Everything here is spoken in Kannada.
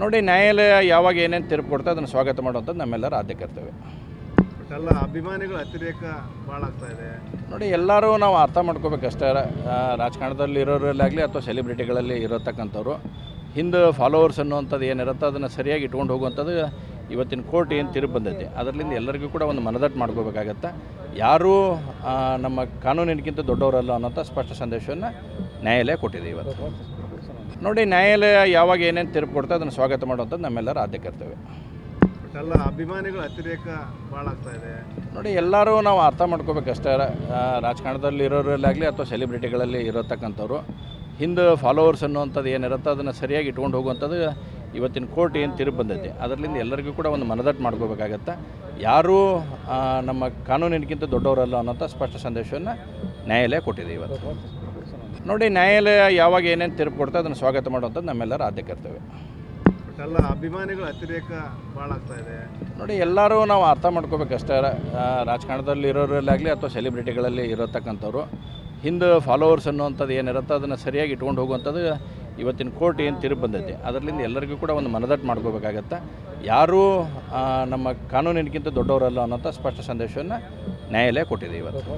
ನೋಡಿ ನ್ಯಾಯಾಲಯ ಯಾವಾಗ ಏನೇನು ತೀರ್ಪು ಕೊಡ್ತಾ ಅದನ್ನು ಸ್ವಾಗತ ಮಾಡುವಂಥದ್ದು ನಮ್ಮೆಲ್ಲರ ಆದ್ಯ ಕರ್ತವ್ಯ. ಎಲ್ಲ ಅಭಿಮಾನಿಗಳು ಅತಿರೇಕ ಭಾಳ ಆಗ್ತಾ ಇದೆ. ನೋಡಿ ಎಲ್ಲರೂ ನಾವು ಅರ್ಥ ಮಾಡ್ಕೋಬೇಕಷ್ಟೇ. ರಾಜಕಾರಣದಲ್ಲಿ ಇರೋರಲ್ಲಾಗಲಿ ಅಥವಾ ಸೆಲೆಬ್ರಿಟಿಗಳಲ್ಲಿ ಇರತಕ್ಕಂಥವ್ರು ಹಿಂದೆ ಫಾಲೋವರ್ಸ್ ಅನ್ನುವಂಥದ್ದು ಏನಿರುತ್ತೆ ಅದನ್ನು ಸರಿಯಾಗಿ ಇಟ್ಕೊಂಡು ಹೋಗುವಂಥದ್ದು ಇವತ್ತಿನ ಕೋರ್ಟ್ ಏನು ತೀರ್ಪು ಬಂದೈತಿ ಅದರಿಂದ ಎಲ್ಲರಿಗೂ ಕೂಡ ಒಂದು ಮನದಟ್ಟು ಮಾಡ್ಕೋಬೇಕಾಗತ್ತೆ. ಯಾರೂ ನಮ್ಮ ಕಾನೂನಿನಕ್ಕಿಂತ ದೊಡ್ಡವರಲ್ಲ ಅನ್ನೋಂಥ ಸ್ಪಷ್ಟ ಸಂದೇಶವನ್ನು ನ್ಯಾಯಾಲಯ ಕೊಟ್ಟಿದೆ ಇವತ್ತು. ನೋಡಿ ನ್ಯಾಯಾಲಯ ಯಾವಾಗ ಏನೇನು ತೀರ್ಪು ಕೊಡ್ತಾ ಅದನ್ನು ಸ್ವಾಗತ ಮಾಡುವಂಥದ್ದು ನಮ್ಮೆಲ್ಲರೂ ಆದ್ಯ ಕರ್ತವ್ಯ. ಎಲ್ಲ ಅಭಿಮಾನಿಗಳು ಅತಿರೇಕ ಭಾಳ ಆಗ್ತಾ ಇದೆ. ನೋಡಿ ಎಲ್ಲರೂ ನಾವು ಅರ್ಥ ಮಾಡ್ಕೋಬೇಕಷ್ಟೇ. ರಾಜಕಾರಣದಲ್ಲಿ ಇರೋರಲ್ಲಾಗಲಿ ಅಥವಾ ಸೆಲೆಬ್ರಿಟಿಗಳಲ್ಲಿ ಇರತಕ್ಕಂಥವ್ರು ಹಿಂದೆ ಫಾಲೋವರ್ಸ್ ಅನ್ನುವಂಥದ್ದು ಏನಿರುತ್ತೆ ಅದನ್ನು ಸರಿಯಾಗಿ ಇಟ್ಕೊಂಡು ಹೋಗುವಂಥದ್ದು ಇವತ್ತಿನ ಕೋರ್ಟ್ ಏನು ತೀರ್ಪು ಬಂದೈತಿ ಅದರಿಂದ ಎಲ್ಲರಿಗೂ ಕೂಡ ಒಂದು ಮನದಟ್ಟು ಮಾಡ್ಕೋಬೇಕಾಗತ್ತೆ. ಯಾರೂ ನಮ್ಮ ಕಾನೂನಿನಕ್ಕಿಂತ ದೊಡ್ಡವರಲ್ಲ ಅನ್ನೋಂಥ ಸ್ಪಷ್ಟ ಸಂದೇಶವನ್ನು ನ್ಯಾಯಾಲಯ ಕೊಟ್ಟಿದೆ ಇವತ್ತು. ನೋಡಿ ನ್ಯಾಯಾಲಯ ಯಾವಾಗ ಏನೇನು ತೀರ್ಪು ಕೊಡ್ತಾ ಅದನ್ನು ಸ್ವಾಗತ ಮಾಡುವಂಥದ್ದು ನಮ್ಮೆಲ್ಲರ ಆದ್ಯ ಕರ್ತವ್ಯ. ಎಲ್ಲ ಅಭಿಮಾನಿಗಳು ಅತಿರೇಕ ಇದೆ. ನೋಡಿ ಎಲ್ಲರೂ ನಾವು ಅರ್ಥ ಮಾಡ್ಕೋಬೇಕಷ್ಟೇ. ರಾಜಕಾರಣದಲ್ಲಿ ಇರೋರಲ್ಲಾಗಲಿ ಅಥವಾ ಸೆಲೆಬ್ರಿಟಿಗಳಲ್ಲಿ ಇರತಕ್ಕಂಥವ್ರು ಹಿಂದೆ ಫಾಲೋವರ್ಸ್ ಅನ್ನುವಂಥದ್ದು ಏನಿರುತ್ತೆ ಅದನ್ನು ಸರಿಯಾಗಿ ಇಟ್ಕೊಂಡು ಹೋಗುವಂಥದ್ದು ಇವತ್ತಿನ ಕೋರ್ಟ್ ಏನು ತೀರ್ಪು ಬಂದೈತಿ. ಅದರಿಂದ ಎಲ್ಲರಿಗೂ ಕೂಡ ಒಂದು ಮನದಟ್ಟು ಮಾಡ್ಕೋಬೇಕಾಗತ್ತೆ. ಯಾರೂ ನಮ್ಮ ಕಾನೂನಿನಕ್ಕಿಂತ ದೊಡ್ಡವರಲ್ಲ ಅನ್ನೋಂಥ ಸ್ಪಷ್ಟ ಸಂದೇಶವನ್ನು ನ್ಯಾಯಾಲಯ ಕೊಟ್ಟಿದೆ ಇವತ್ತು.